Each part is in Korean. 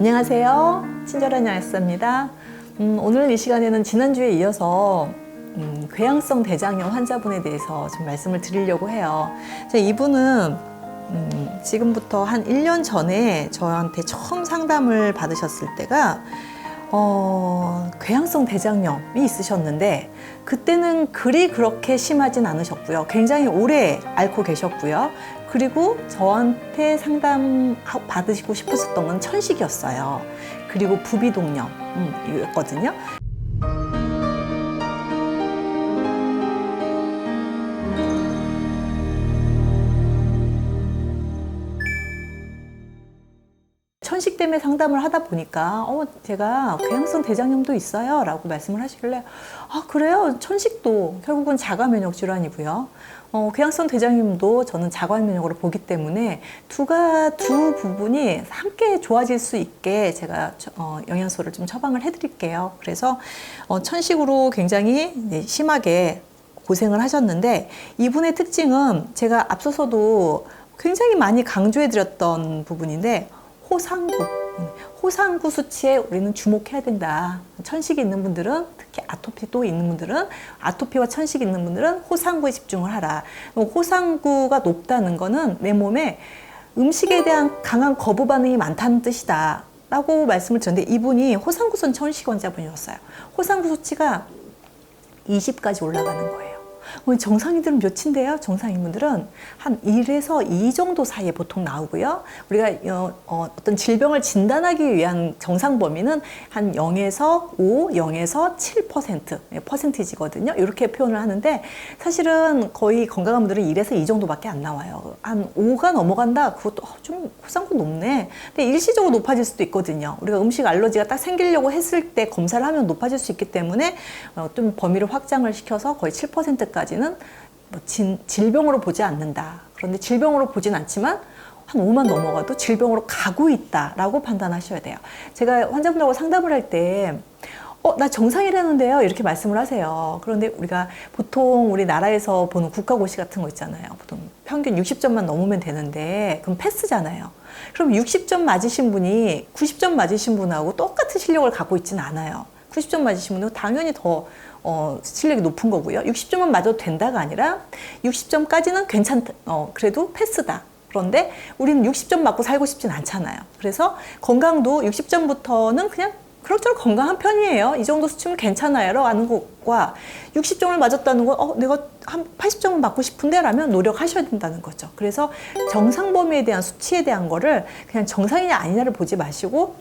안녕하세요. 친절한 야스입니다. 음, 오늘 이 시간에는 지난주에 이어서 음, 궤양성 대장염 환자분에 대해서 좀 말씀을 드리려고 해요. 자, 이분은 음, 지금부터 한 1년 전에 저한테 처음 상담을 받으셨을 때가 어, 궤양성 대장염이 있으셨는데 그때는 그리 그렇게 심하진 않으셨고요. 굉장히 오래 앓고 계셨고요. 그리고 저한테 상담 받으시고 싶으셨던 건 천식이었어요. 그리고 부비동염이었거든요. 천식 때문에 상담을 하다 보니까 어 제가 궤양성 대장염도 있어요라고 말씀을 하시길래 아 그래요 천식도 결국은 자가 면역 질환이고요 어 궤양성 대장염도 저는 자가 면역으로 보기 때문에 두가 두 부분이 함께 좋아질 수 있게 제가 어, 영양소를 좀 처방을 해드릴게요 그래서 어, 천식으로 굉장히 네, 심하게 고생을 하셨는데 이분의 특징은 제가 앞서서도 굉장히 많이 강조해 드렸던 부분인데 호상구. 호상구 수치에 우리는 주목해야 된다. 천식이 있는 분들은 특히 아토피도 있는 분들은 아토피와 천식이 있는 분들은 호상구에 집중을 하라. 호상구가 높다는 거는 내 몸에 음식에 대한 강한 거부 반응이 많다는 뜻이다. 라고 말씀을 드렸는데 이분이 호상구선 천식 환자분이었어요. 호상구 수치가 20까지 올라가는 거예요. 정상인들은 몇인데요? 정상인분들은 한 1에서 2 정도 사이에 보통 나오고요. 우리가 어, 떤 질병을 진단하기 위한 정상 범위는 한 0에서 5, 0에서 7% 퍼센티지거든요. 이렇게 표현을 하는데 사실은 거의 건강한 분들은 1에서 2 정도밖에 안 나와요. 한 5가 넘어간다? 그것도 어, 좀 호상구 높네. 근데 일시적으로 높아질 수도 있거든요. 우리가 음식 알러지가 딱 생기려고 했을 때 검사를 하면 높아질 수 있기 때문에 어, 좀 범위를 확장을 시켜서 거의 7%까지 까지는 뭐 진, 질병으로 보지 않는다. 그런데 질병으로 보진 않지만 한 5만 넘어가도 질병으로 가고 있다라고 판단하셔야 돼요. 제가 환자분들하고 상담을 할 때, 어, 나 정상이라는데요. 이렇게 말씀을 하세요. 그런데 우리가 보통 우리나라에서 보는 국가고시 같은 거 있잖아요. 보통 평균 60점만 넘으면 되는데, 그럼 패스잖아요. 그럼 60점 맞으신 분이 90점 맞으신 분하고 똑같은 실력을 갖고 있지는 않아요. 90점 맞으신 분은 당연히 더 어, 실력이 높은 거고요. 60점은 맞아도 된다가 아니라 60점까지는 괜찮다. 어, 그래도 패스다. 그런데 우리는 60점 맞고 살고 싶진 않잖아요. 그래서 건강도 60점부터는 그냥 그럭저럭 건강한 편이에요. 이 정도 수치면 괜찮아요. 라는 것과 60점을 맞았다는 거, 어, 내가 한 80점을 맞고 싶은데 라면 노력하셔야 된다는 거죠. 그래서 정상 범위에 대한 수치에 대한 거를 그냥 정상이냐 아니냐를 보지 마시고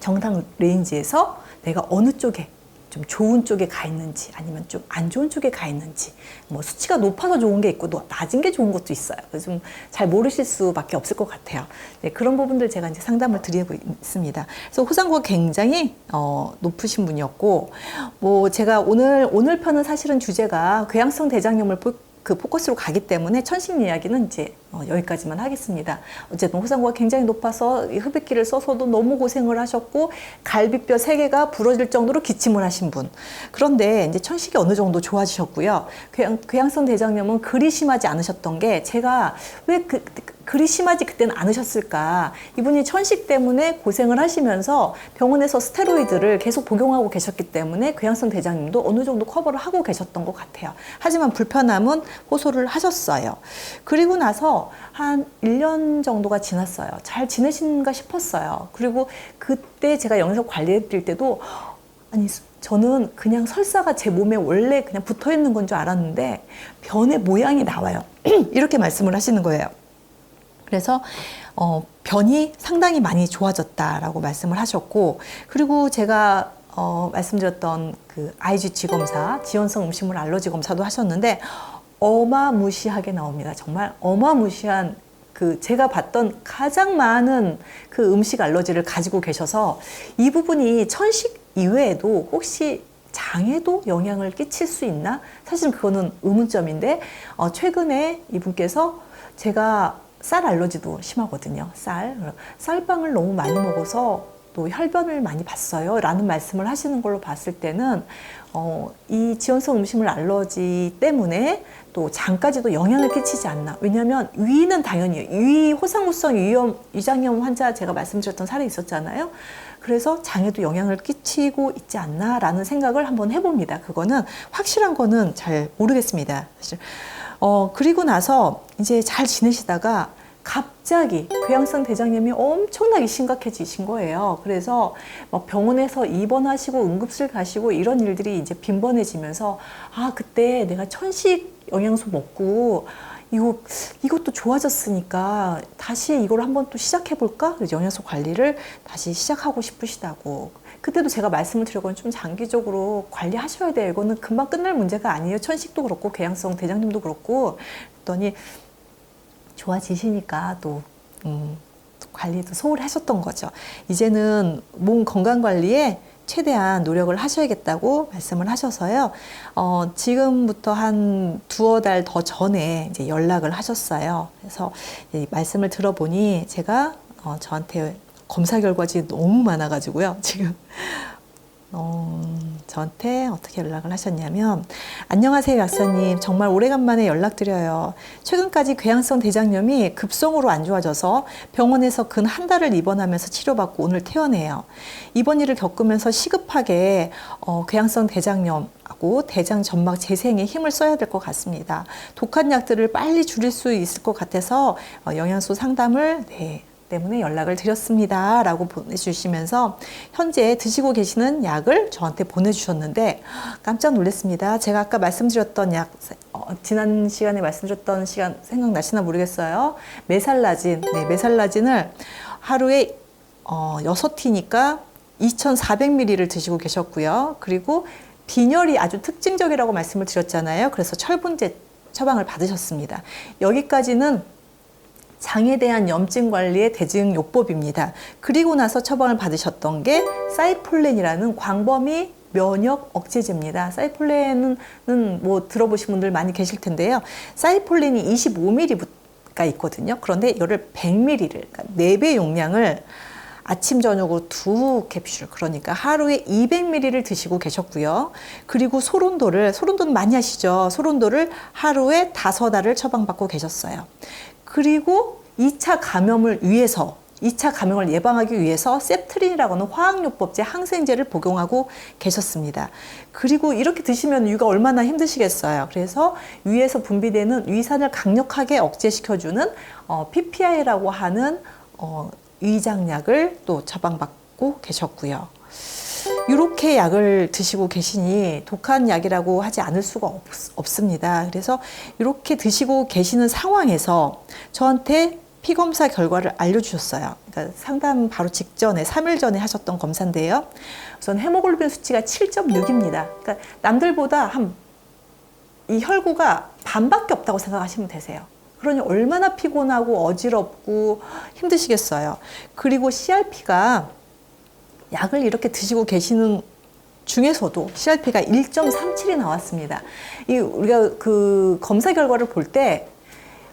정상 레인지에서 내가 어느 쪽에 좀 좋은 쪽에 가 있는지 아니면 좀 안 좋은 쪽에 가 있는지 뭐 수치가 높아서 좋은 게 있고 낮은 게 좋은 것도 있어요. 좀 잘 모르실 수밖에 없을 것 같아요. 네, 그런 부분들 제가 이제 상담을 드리고 있습니다. 그래서 호상구가 굉장히 어, 높으신 분이었고 뭐 제가 오늘 오늘 편은 사실은 주제가 궤양성 대장염을 그 포커스로 가기 때문에 천식 이야기는 이제 어, 여기까지만 하겠습니다. 어쨌든 호상구가 굉장히 높아서 흡입기를 써서도 너무 고생을 하셨고 갈비뼈 3개가 부러질 정도로 기침을 하신 분. 그런데 이제 천식이 어느 정도 좋아지셨고요. 궤양, 궤양성 대장염은 그리 심하지 않으셨던 게 제가 왜 그, 그리 심하지 그때는 않으셨을까. 이분이 천식 때문에 고생을 하시면서 병원에서 스테로이드를 계속 복용하고 계셨기 때문에 궤양성 대장염도 어느 정도 커버를 하고 계셨던 것 같아요. 하지만 불편함은 호소를 하셨어요. 그리고 나서 한 1년 정도가 지났어요. 잘 지내신가 싶었어요. 그리고 그때 제가 영상 관리해 드릴 때도 아니 저는 그냥 설사가 제 몸에 원래 그냥 붙어 있는 건 줄 알았는데 변의 모양이 나와요. 이렇게 말씀을 하시는 거예요. 그래서 어, 변이 상당히 많이 좋아졌다라고 말씀을 하셨고 그리고 제가 어, 말씀드렸던 그 IgG 검사, 지원성 음식물 알러지 검사도 하셨는데 어마무시하게 나옵니다. 정말 어마무시한 그 제가 봤던 가장 많은 그 음식 알러지를 가지고 계셔서 이 부분이 천식 이외에도 혹시 장에도 영향을 끼칠 수 있나? 사실 그거는 의문점인데 어, 최근에 이분께서 제가 쌀 알러지도 심하거든요. 쌀 쌀빵을 너무 많이 먹어서 또 혈변을 많이 봤어요. 라는 말씀을 하시는 걸로 봤을 때는 어, 이 지연성 음식물 알러지 때문에 또 장까지도 영향을 끼치지 않나. 왜냐하면 위는 당연히 위 호상무성 위염 위장염 환자 제가 말씀드렸던 사례 있었잖아요. 그래서 장에도 영향을 끼치고 있지 않나라는 생각을 한번 해봅니다. 그거는 확실한 거는 잘 모르겠습니다. 사실. 어, 그리고 나서 이제 잘 지내시다가 갑자기 궤양성 대장염이 엄청나게 심각해지신 거예요. 그래서 막 병원에서 입원하시고 응급실 가시고 이런 일들이 이제 빈번해지면서 아 그때 내가 천식 영양소 먹고 이거 이것도 좋아졌으니까 다시 이걸 한번 또 시작해 볼까? 영양소 관리를 다시 시작하고 싶으시다고. 그때도 제가 말씀을 드렸건 좀 장기적으로 관리하셔야 돼요. 이거는 금방 끝날 문제가 아니에요. 천식도 그렇고 궤양성 대장염도 그렇고 그랬더니 좋아지시니까 또 음, 관리도 소홀하셨던 거죠. 이제는 몸 건강 관리에 최대한 노력을 하셔야겠다고 말씀을 하셔서요. 어, 지금부터 한 두어 달 더 전에 이제 연락을 하셨어요. 그래서 이 말씀을 들어보니 제가 어, 저한테 검사 결과지 너무 많아가지고요. 지금 어, 저한테 어떻게 연락을 하셨냐면 안녕하세요 약사님. 정말 오래간만에 연락드려요. 최근까지 궤양성 대장염이 급성으로 안 좋아져서 병원에서 근 한 달을 입원하면서 치료받고 오늘 퇴원해요. 이번 일을 겪으면서 시급하게 어, 궤양성 대장염 하고 대장 점막 재생에 힘을 써야 될 것 같습니다. 독한 약들을 빨리 줄일 수 있을 것 같아서 어, 영양소 상담을 네, 때문에 연락을 드렸습니다. 라고 보내주시면서 현재 드시고 계시는 약을 저한테 보내주셨는데 깜짝 놀랐습니다. 제가 아까 말씀드렸던 약, 어, 지난 시간에 말씀드렸던 시간 생각나시나 모르겠어요. 메살라진. 네, 메살라진을 하루에 어, 6티니까 2,400ml를 드시고 계셨고요. 그리고 빈혈이 아주 특징적이라고 말씀을 드렸잖아요. 그래서 철분제 처방을 받으셨습니다. 여기까지는 장에 대한 염증 관리의 대증요법입니다. 그리고 나서 처방을 받으셨던 게 사이플렌이라는 광범위 면역 억제제입니다. 사이플렌은 뭐 들어보신 분들 많이 계실 텐데요. 사이플렌이 25mg가 있거든요. 그런데 이거를 100ml를 그러니까 4배 용량을 아침 저녁으로 두 캡슐 그러니까 하루에 200ml를 드시고 계셨고요. 그리고 소론도를 소론도는 많이 하시죠. 소론도를 하루에 다섯 알을 처방받고 계셨어요. 그리고 2차 감염을 위해서 2차 감염을 예방하기 위해서 셉트린이라고 하는 화학요법제 항생제를 복용하고 계셨습니다. 그리고 이렇게 드시면 위가 얼마나 힘드시겠어요. 그래서 위에서 분비되는 위산을 강력하게 억제시켜주는 어, PPI라고 하는 어, 위장약을 또 처방받고 계셨고요. 이렇게 약을 드시고 계시니 독한 약이라고 하지 않을 수가 없, 습니다 그래서 이렇게 드시고 계시는 상황에서 저한테 피 검사 결과를 알려주셨어요. 그러니까 상담 바로 직전에 3일 전에 하셨던 검사인데요. 우선 헤모글로빈 수치가 7.6입니다. 그러니까 남들보다 한 이 혈구가 반밖에 없다고 생각하시면 되세요. 그러니 얼마나 피곤하고 어지럽고 힘드시겠어요. 그리고 CRP가 약을 이렇게 드시고 계시는 중에서도 CRP가 1.37이 나왔습니다. 이 우리가 그 검사 결과를 볼 때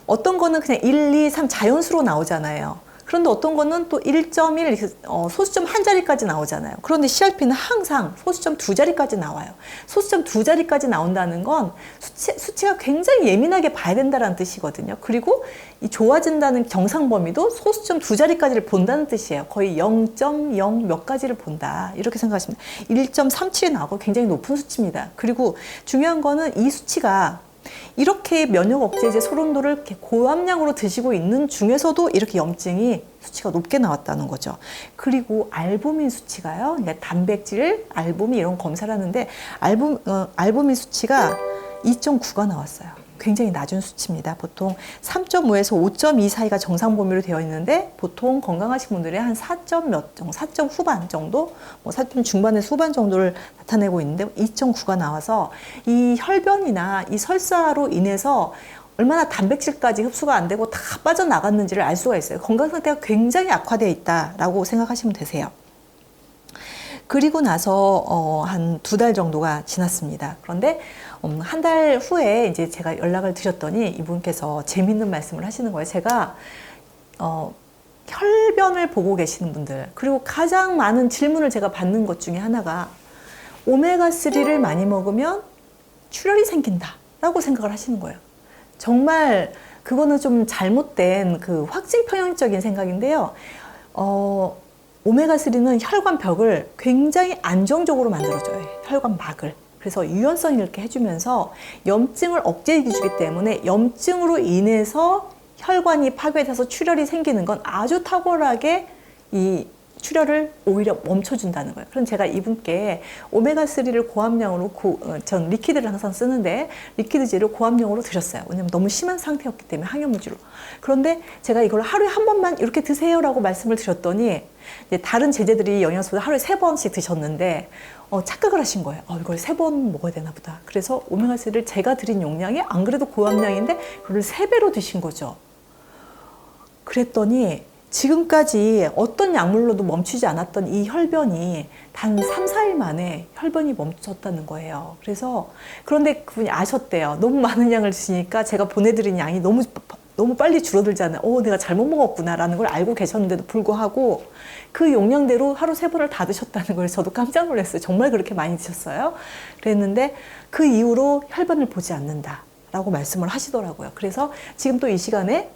어떤 거는 그냥 1, 2, 3 자연수로 나오잖아요. 그런데 어떤 거는 또 1.1 어, 소수점 한 자리까지 나오잖아요. 그런데 CRP는 항상 소수점 두 자리까지 나와요. 소수점 두 자리까지 나온다는 건 수치, 수치가 굉장히 예민하게 봐야 된다는 뜻이거든요. 그리고 이 좋아진다는 정상 범위도 소수점 두 자리까지를 본다는 뜻이에요. 거의 0.0 몇 가지를 본다. 이렇게 생각하시면 1.37이 나오고 굉장히 높은 수치입니다. 그리고 중요한 거는 이 수치가 이렇게 면역 억제제 이렇게 고함량으로 드시고 있는 중에서도 이렇게 염증이 수치가 높게 나왔다는 거죠. 그리고 알부민 수치가요. 그러니까 단백질, 알부민 이런 검사를 하는데 알부, 어, 알부민 수치가 2.9가 나왔어요. 굉장히 낮은 수치입니다. 보통 3.5에서 5.2 사이가 정상 범위로 되어 있는데 보통 건강하신 분들이 한 4점 몇 정도, 4점 후반 정도, 뭐 4점 중반에서 후반 정도를 나타내고 있는데 2.9가 나와서 이 혈변이나 이 설사로 인해서 얼마나 단백질까지 흡수가 안 되고 다 빠져나갔는지를 알 수가 있어요. 건강 상태가 굉장히 악화되어 있다라고 생각하시면 되세요. 그리고 나서 어, 한 두 달 정도가 지났습니다. 그런데 음, 한달 후에 이제 제가 연락을 드렸더니 이분께서 재밌는 말씀을 하시는 거예요. 제가 어, 혈변을 보고 계시는 분들 그리고 가장 많은 질문을 제가 받는 것 중에 하나가 오메가3를 많이 먹으면 출혈이 생긴다 라고 생각을 하시는 거예요. 정말 그거는 좀 잘못된 그 확증 편향적인 생각인데요. 어, 오메가3는 혈관 벽을 굉장히 안정적으로 만들어줘요. 혈관 막을. 그래서 유연성 이렇게 해주면서 염증을 억제해주기 때문에 염증으로 인해서 혈관이 파괴돼서 출혈이 생기는 건 아주 탁월하게 이 출혈을 오히려 멈춰준다는 거예요. 그럼 제가 이분께 오메가3를 고함량으로, 고, 어, 전 리퀴드를 항상 쓰는데 리퀴드제를 고함량으로 드렸어요. 왜냐면 너무 심한 상태였기 때문에 항염무질로. 그런데 제가 이걸 하루에 한 번만 이렇게 드세요라고 말씀을 드렸더니 다른 제재들이 영양소를 하루에 세 번씩 드셨는데 어, 착각을 하신 거예요. 어, 이걸 세 번 먹어야 되나 보다. 그래서 오메가3를 제가 드린 용량이 안 그래도 고함량인데 그걸 세 배로 드신 거죠. 그랬더니 지금까지 어떤 약물로도 멈추지 않았던 이 혈변이 단 3, 4일 만에 혈변이 멈췄다는 거예요. 그래서 그런데 그분이 아셨대요. 너무 많은 양을 드시니까 제가 보내드린 양이 너무 너무 빨리 줄어들잖아요. 어, 내가 잘못 먹었구나라는 걸 알고 계셨는데도 불구하고 그 용량대로 하루 세 번을 다 드셨다는 걸 저도 깜짝 놀랐어요. 정말 그렇게 많이 드셨어요? 그랬는데 그 이후로 혈변을 보지 않는다라고 말씀을 하시더라고요. 그래서 지금 또 이 시간에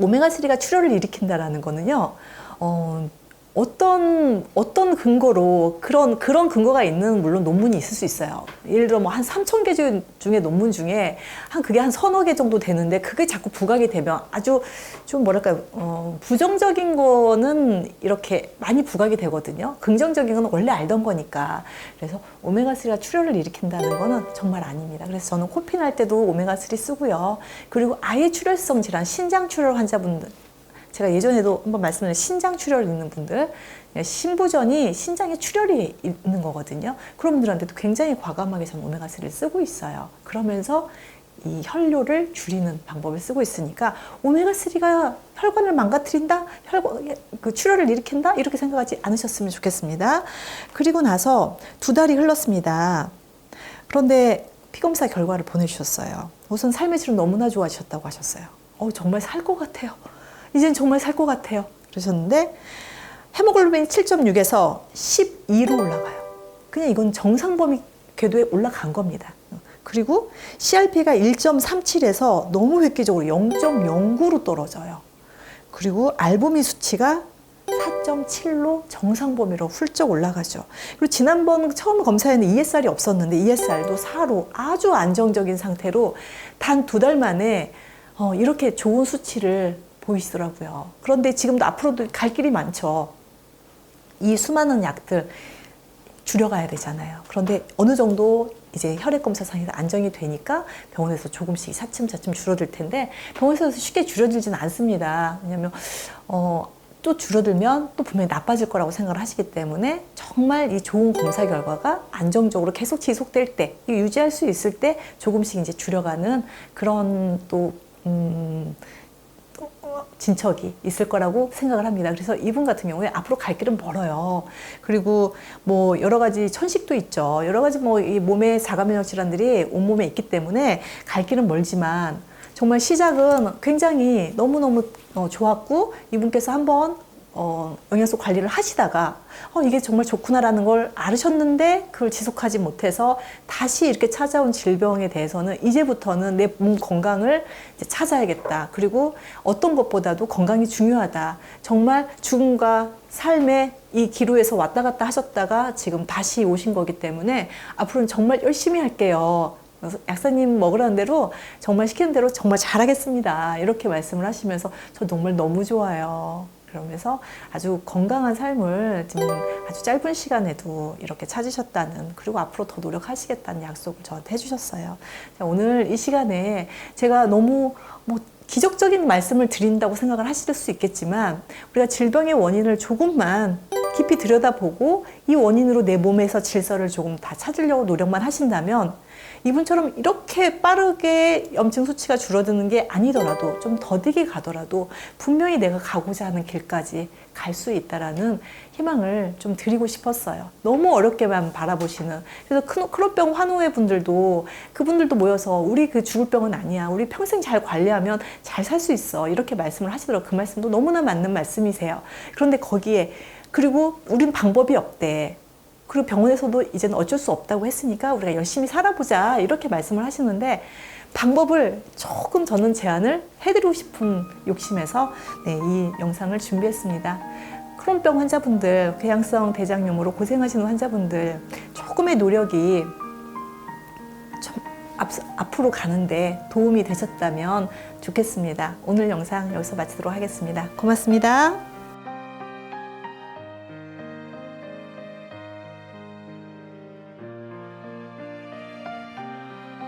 오메가3가 출혈을 일으킨다라는 거는요, 어, 어떤, 어떤 근거로 그런, 그런 근거가 있는 물론 논문이 있을 수 있어요. 예를 들어 뭐 한 3천 개 중- 중에 논문 중에 한 그게 한 서너 개 정도 되는데 그게 자꾸 부각이 되면 아주 좀 뭐랄까요, 어, 부정적인 거는 이렇게 많이 부각이 되거든요. 긍정적인 건 원래 알던 거니까. 그래서 오메가 3가 출혈을 일으킨다는 거는 정말 아닙니다. 그래서 저는 코핀 할 때도 오메가 3 쓰고요. 그리고 아예 출혈성 질환, 신장 출혈 환자분들, 제가 예전에도 한번 말씀드린 신장 출혈 있는 분들, 신부전이 신장에 출혈이 있는 거거든요. 그런 분들한테도 굉장히 과감하게 저는 오메가3를 쓰고 있어요. 그러면서 이 혈뇨를 줄이는 방법을 쓰고 있으니까 오메가3가 혈관을 망가뜨린다, 혈관, 그 출혈을 일으킨다 이렇게 생각하지 않으셨으면 좋겠습니다. 그리고 나서 두 달이 흘렀습니다. 그런데 피검사 결과를 보내주셨어요. 우선 삶의 질은 너무나 좋아지셨다고 하셨어요. 어, 정말 살 것 같아요. 이젠 정말 살 것 같아요. 그러셨는데 헤모글로빈이 7.6에서 12로 올라가요. 그냥 이건 정상 범위 궤도에 올라간 겁니다. 그리고 CRP가 1.37에서 너무 획기적으로 0.09로 떨어져요. 그리고 알부민 수치가 4.7로 정상 범위로 훌쩍 올라가죠. 그리고 지난번 처음 검사에는 ESR이 없었는데 ESR도 4로 아주 안정적인 상태로 단 두 달 만에 어, 이렇게 좋은 수치를 보이시더라고요. 그런데 지금도 앞으로도 갈 길이 많죠. 이 수많은 약들 줄여가야 되잖아요. 그런데 어느 정도 이제 혈액 검사상에서 안정이 되니까 병원에서 조금씩 차츰차츰 줄어들 텐데 병원에서 쉽게 줄어들지는 않습니다. 왜냐하면 어, 또 줄어들면 또 분명히 나빠질 거라고 생각을 하시기 때문에 정말 이 좋은 검사 결과가 안정적으로 계속 지속될 때 유지할 수 있을 때 조금씩 이제 줄여가는 그런 또 음, 진척이 있을 거라고 생각을 합니다. 그래서 이분 같은 경우에 앞으로 갈 길은 멀어요. 그리고 뭐 여러 가지 천식도 있죠. 여러 가지 뭐 이 몸의 자가면역 질환들이 온몸에 있기 때문에 갈 길은 멀지만 정말 시작은 굉장히 너무너무 어, 좋았고 이분께서 한번 어, 영양소 관리를 하시다가 어, 이게 정말 좋구나라는 걸 알으셨는데 그걸 지속하지 못해서 다시 이렇게 찾아온 질병에 대해서는 이제부터는 내 몸 건강을 찾아야겠다. 그리고 어떤 것보다도 건강이 중요하다. 정말 죽음과 삶의 이 기로에서 왔다 갔다 하셨다가 지금 다시 오신 거기 때문에 앞으로는 정말 열심히 할게요. 약사님 먹으라는 대로 정말 시키는 대로 정말 잘하겠습니다. 이렇게 말씀을 하시면서 저 정말 너무 좋아요. 그러면서 아주 건강한 삶을 지금 아주 짧은 시간에도 이렇게 찾으셨다는 그리고 앞으로 더 노력하시겠다는 약속을 저한테 해주셨어요. 자, 오늘 이 시간에 제가 너무 뭐 기적적인 말씀을 드린다고 생각을 하실 수 있겠지만 우리가 질병의 원인을 조금만 깊이 들여다보고 이 원인으로 내 몸에서 질서를 조금 다 찾으려고 노력만 하신다면 이분처럼 이렇게 빠르게 염증 수치가 줄어드는 게 아니더라도 좀 더디게 가더라도 분명히 내가 가고자 하는 길까지 갈 수 있다라는 희망을 좀 드리고 싶었어요. 너무 어렵게만 바라보시는. 그래서 크로- 크로병 환우의 분들도 그분들도 모여서 우리 그 죽을 병은 아니야. 우리 평생 잘 관리하면 잘 살 수 있어. 이렇게 말씀을 하시더라고요. 그 말씀도 너무나 맞는 말씀이세요. 그런데 거기에 그리고 우린 방법이 없대. 그리고 병원에서도 이제는 어쩔 수 없다고 했으니까 우리가 열심히 살아보자 이렇게 말씀을 하시는데 방법을 조금 저는 제안을 해드리고 싶은 욕심에서 네, 이 영상을 준비했습니다. 크론병 환자분들, 궤양성 대장염으로 고생하시는 환자분들 조금의 노력이 좀 앞, 앞으로 가는데 도움이 되셨다면 좋겠습니다. 오늘 영상 여기서 마치도록 하겠습니다. 고맙습니다.